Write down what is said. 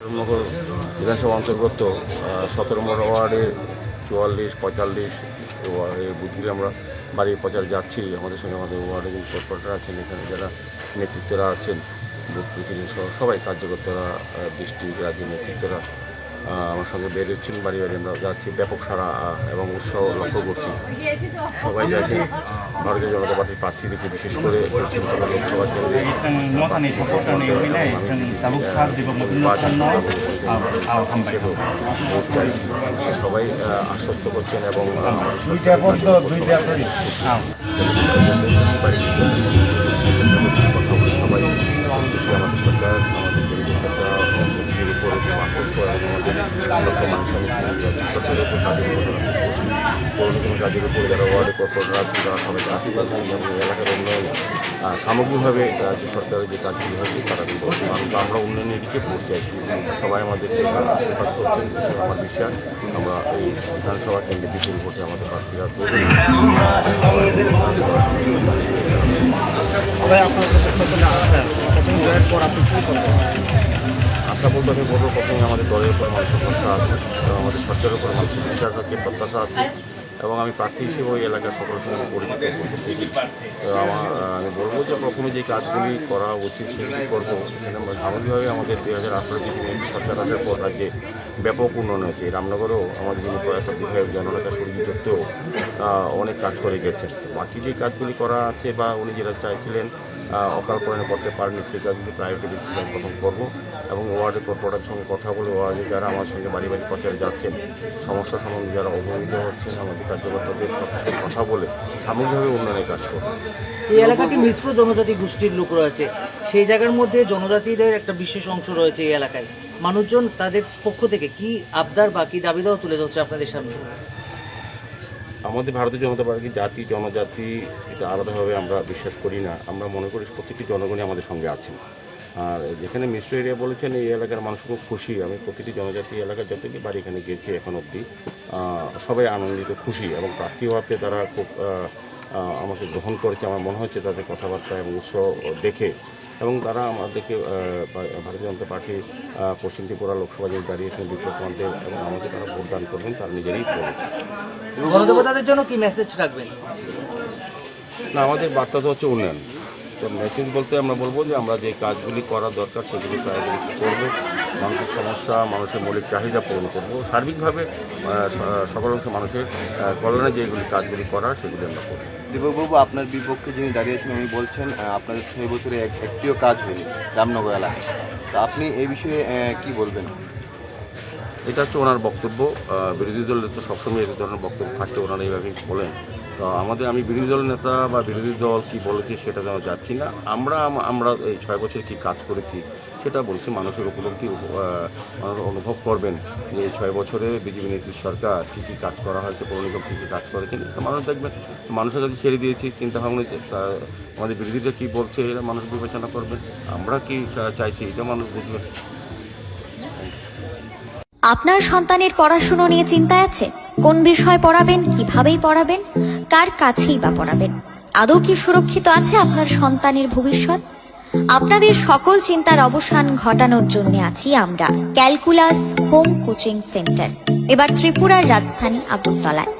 নগর বিধানসভা অন্তর্গত সতেরো নম্বর ওয়ার্ডে চুয়াল্লিশ, পঁয়তাল্লিশ ওয়ার্ডের বুদ্ধিরে আমরা বাড়ির প্রচার যাচ্ছি। আমাদের সঙ্গে আমাদের ওয়ার্ডের যে কর্পোরেটর আছেন, এখানে যারা নেতৃত্বরা আছেন, বুথ প্রেসিডেন্ট সহ সবাই কার্যকর্তারা ডিস্ট্রিক্ট রাজ্যের নেতৃত্বরা আমার সঙ্গে বের হচ্ছেন বাড়ি বাড়ি আমরা যাচ্ছি ব্যাপক সারা এবং উৎসাহ লক্ষ্য করছি সবাই যাচ্ছে ভারতীয় জনতা পার্টির প্রার্থীদেরকে বিশেষ করে লোকসভা কেন্দ্রে সবাই আশ্বস্ত করছেন এবং. সবাই আমাদের সরকার আমাদের আমাদের লক্ষ্য মানুষ আমি সরকারের উপর কাজের উপর পৌর নিগম কাজের উপর যারা ওয়ার্ডে কর্পোরেটর আছেন তারা সবাইকে আশীর্বাদ এলাকার উন্নয়ন সামগ্রিকভাবে রাজ্য সরকারের যে কাজগুলি হয়েছে তারা কিন্তু আমরা উন্নয়নের দিকে পৌঁছে আছি সবাই আমাদেরকে আশীর্বাদ করছেন আমার বিশ্বাস আমরা এই বিধানসভা কেন্দ্রে বিপুল ভোটে আমাদের প্রার্থীরা করবেন আপনার পর আপনি কী করবেন? আশা বলতে আমি বলব প্রথমে আমাদের দলের উপর মানুষের প্রত্যাশা আছে, এবং আমাদের সরকারের উপর মানুষের বিশ্বাস আছে প্রত্যাশা আছে, এবং আমি প্রার্থী হিসেবে ওই এলাকার সকলের সঙ্গে পরিচিত আমার বলব যে প্রথমে যে কাজগুলি করা উচিত সেগুলি করব। সামগ্রিকভাবে আমাদের দুই হাজার আঠারো যিনি সরকার আসার পর রাজ্যে ব্যাপক উন্নয়ন হয়েছে। রামনগরেও আমাদের যিনি প্রয়াত বিধায়ক জননেতা সুরজিৎ দত্তও অনেক কাজ করে গেছেন। বাকি যে কাজগুলি করা আছে বা উনি যেটা চাইছিলেন অকাল করতে পারেনি সেই কাজগুলি প্রায়োরিটি বেসিসে প্রথম করব এবং ওয়ার্ডের কর্পোরেটার সঙ্গে কথা বলে ওয়ার্ডে যারা আমার সঙ্গে বাড়ি বাড়ি প্রচারে যাচ্ছেন, সমস্যা সম্বন্ধে যারা অবহিত হচ্ছেন, আমাদের কার্যকর্তাদের কথা বলে সামগ্রিকভাবে উন্নয়নের কাজ করব। মিশ্র জনজাতি গোষ্ঠীর লোক রয়েছে। সেই জায়গার মধ্যে জনজাতিদের একটা বিশেষ অংশ রয়েছে এই এলাকায়। মানুষজন তাদের পক্ষ থেকে কি আবদার বা কি দাবি দেওয়া তুলে ধরছে আপনাদের সামনে? আমাদের ভারতীয় জনতা পার্টি জাতি, জনজাতি, এটা আলাদাভাবে আমরা বিশ্বাস করি না। আমরা মনে করি প্রতিটি জনগণই আমাদের সঙ্গে আছেন। আর যেখানে মিশ্র এরিয়া বলেছেন, এই এলাকার মানুষ খুব খুশি। আমি প্রতিটি জনজাতি, এলাকার যতটি বাড়ি এখানে গেছি এখন অবধি সবাই আনন্দিত, খুশি এবং প্রার্থী হওয়াতে তারা খুব আমাকে গ্রহণ করেছে আমার মনে হচ্ছে তাদের কথাবার্তা এবং উৎস দেখে এবং তারা আমাদেরকে ভারতীয় জনতা পার্টি পশ্চিম ত্রিপুরা লোকসভা যে দাঁড়িয়েছেন বিপ্লব দেব এবং আমাকে তারা ভোটদান করবেন তারা নিজেরাই বলেছে গণদেবতাদের জন্য কি মেসেজ রাখবেন? না আমাদের বার্তা তো হচ্ছে উন্নয়ন। তো মেসেজ বলতে আমরা বলব যে আমরা যে কাজগুলি করার দরকার সেগুলি প্রায়োরিটি করব। মানুষের সমস্যা মানুষের মৌলিক চাহিদা পূরণ করব। সার্বিকভাবে সকল অংশ মানুষের কল্যাণে যেগুলি কাজগুলি করার সেগুলি আমরা করব। দীপকবাবু আপনার বিপক্ষে যিনি দাঁড়িয়েছেন উনি বলছেন আপনাদের ছয় বছরে এক- একটিও কাজ হয়নি রামনগর এলাকায়। তো আপনি এই বিষয়ে কি বলবেন? এটা হচ্ছে ওনার বক্তব্য। বিরোধী দলের তো সবসময় এই ধরনের বক্তব্য থাকে ওনারা এইভাবেই বলেন। তো আমাদের আমি বিরোধী দল নেতা বা বিরোধী দল কি বলেছে সেটা যেন যাচ্ছি না। আমরা আমরা এই ছয় বছর কি কাজ করেছি সেটা বলছি মানুষের উপলব্ধি অনুভব করবেন যে এই ছয় বছরে বিজেপি নেত্রী সরকার কী কী কাজ করা হয়েছে পৌর নিগম কী কী কাজ করেছেন মানুষ দেখবেন মানুষের কাছে ছেড়ে দিয়েছি চিন্তা ভাবনা যে, তা আমাদের বিরোধীরা কী বলছে এটা মানুষ বিবেচনা করবেন আমরা কি চাইছি এটা মানুষ বুঝবে। আপনার সন্তানের পড়াশুনো নিয়ে চিন্তায় আছে? কোন বিষয় পড়াবেন, কিভাবেই পড়াবেন, কার কাছেই বা পড়াবেন? আদৌ কি সুরক্ষিত আছে আপনার সন্তানের ভবিষ্যৎ? আপনাদের সকল চিন্তার অবসান ঘটানোর জন্য আছি আমরা, ক্যালকুলাস হোম কোচিং সেন্টার। এবার ত্রিপুরার রাজধানী আগরতলায়।